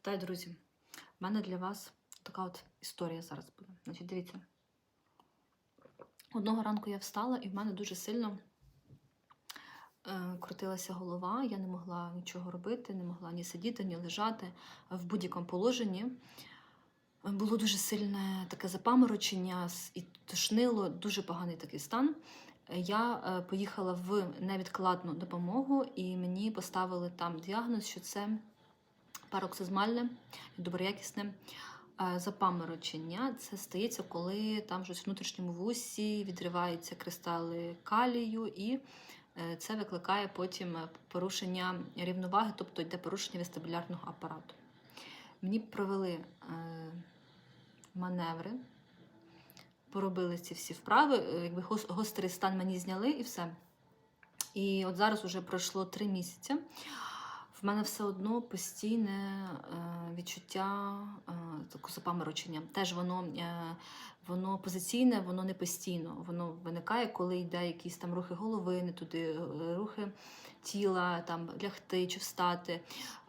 Вітаю, друзі! У мене для вас така от історія зараз буде. Значить, дивіться. Одного ранку я встала, і в мене дуже сильно е, крутилася голова. Я не могла нічого робити, не могла ні сидіти, ні лежати в будь-якому положенні. Було дуже сильне таке запаморочення і тошнило, дуже поганий такий стан. Я е, поїхала в невідкладну допомогу, і мені поставили там діагноз, що це пароксизмальне, доброякісне е, запаморочення. Це стається, коли там щось в внутрішньому вусі відриваються кристали калію, і е, це викликає потім порушення рівноваги, тобто йде порушення вестибулярного апарату. Мені провели е, маневри, поробили ці всі вправи, якби гострий стан мені зняли і все. І от зараз вже пройшло три місяці. В мене все одно постійне е, відчуття е, запаморочення. Теж воно, е, воно позиційне, воно не постійно. Воно виникає, коли йде якісь там рухи голови, не туди, е, рухи тіла, там лягти чи встати.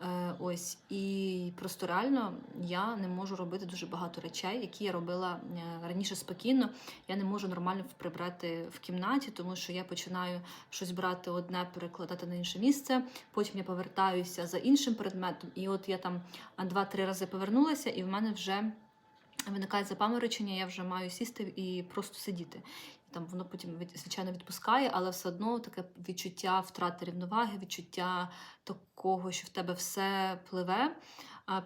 Е, ось. І просто реально я не можу робити дуже багато речей, які я робила е, раніше спокійно. Я не можу нормально прибрати в кімнаті, тому що я починаю щось брати одне, перекладати на інше місце. Потім я повертаюся за іншим предметом, і от я там два-три рази повернулася, і в мене вже виникає запаморочення, я вже маю сісти і просто сидіти. І там воно потім звичайно відпускає, але все одно таке відчуття втрати рівноваги, відчуття такого, що в тебе все пливе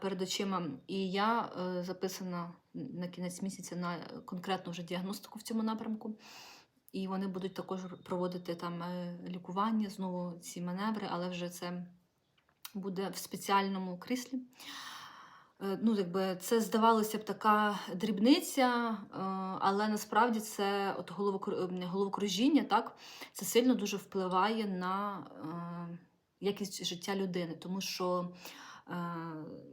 перед очима. І я е, записана на кінець місяця на конкретну вже діагностику в цьому напрямку. І вони будуть також проводити там е, лікування, знову ці маневри, але вже це буде в спеціальному кріслі. Е, Ну, якби це здавалося б така дрібниця, е, але насправді це от е, головокружіння, так, це сильно дуже впливає на якість життя людини. Тому що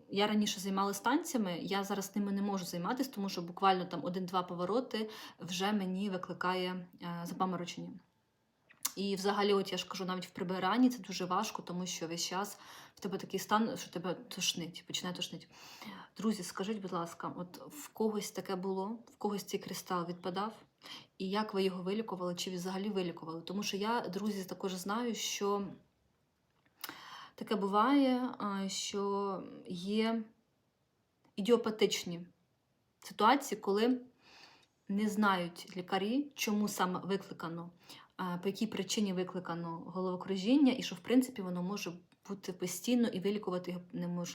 я раніше займалася танцями, я зараз ними не можу займатися, тому що буквально там один-два повороти вже мені викликає запаморочення. І взагалі, от я ж кажу, навіть в прибиранні це дуже важко, тому що весь час в тебе такий стан, що тебе тошнить, починає тошнить. Друзі, скажіть, будь ласка, от в когось таке було, в когось цей кристал відпадав, і як ви його вилікували, чи взагалі вилікували? Тому що я, друзі, також знаю, що таке буває, що є ідіопатичні ситуації, коли не знають лікарі, чому саме викликано, по якій причині викликано головокружіння, і що в принципі воно може бути постійно і вилікувати його неможливо.